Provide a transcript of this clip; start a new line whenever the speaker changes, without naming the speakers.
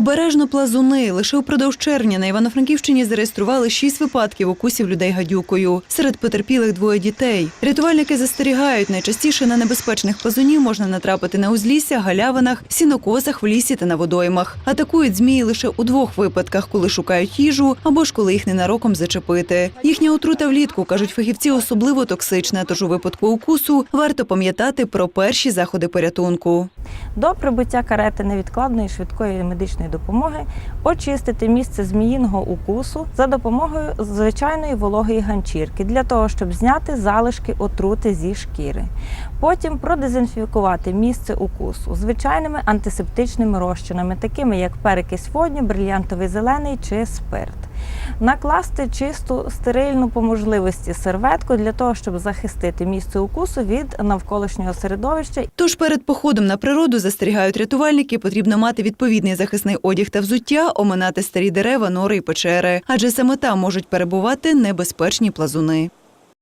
Обережно плазуни. Лише упродовж червня на Івано-Франківщині зареєстрували шість випадків укусів людей гадюкою. Серед потерпілих двоє дітей. Рятувальники застерігають, найчастіше на небезпечних плазунів можна натрапити на узлісся, галявинах, сінокосах в лісі та на водоймах. Атакують змії лише у двох випадках, коли шукають їжу або ж коли їх ненароком зачепити. Їхня отрута влітку, кажуть фахівці, особливо токсична, тож у випадку укусу варто пам'ятати про перші заходи порятунку.
До прибуття карети невідкладної швидкої медичної допомоги очистити місце зміїного укусу за допомогою звичайної вологої ганчірки для того, щоб зняти залишки отрути зі шкіри. Потім продезінфікувати місце укусу звичайними антисептичними розчинами, такими як перекись водню, брильянтовий зелений чи спирт. Накласти чисту стерильну по можливості серветку для того, щоб захистити місце укусу від навколишнього середовища
Тож перед походом на природу застерігають рятувальники, потрібно мати відповідний захисний одяг та взуття, оминати старі дерева, нори і печери, адже саме там можуть перебувати небезпечні плазуни.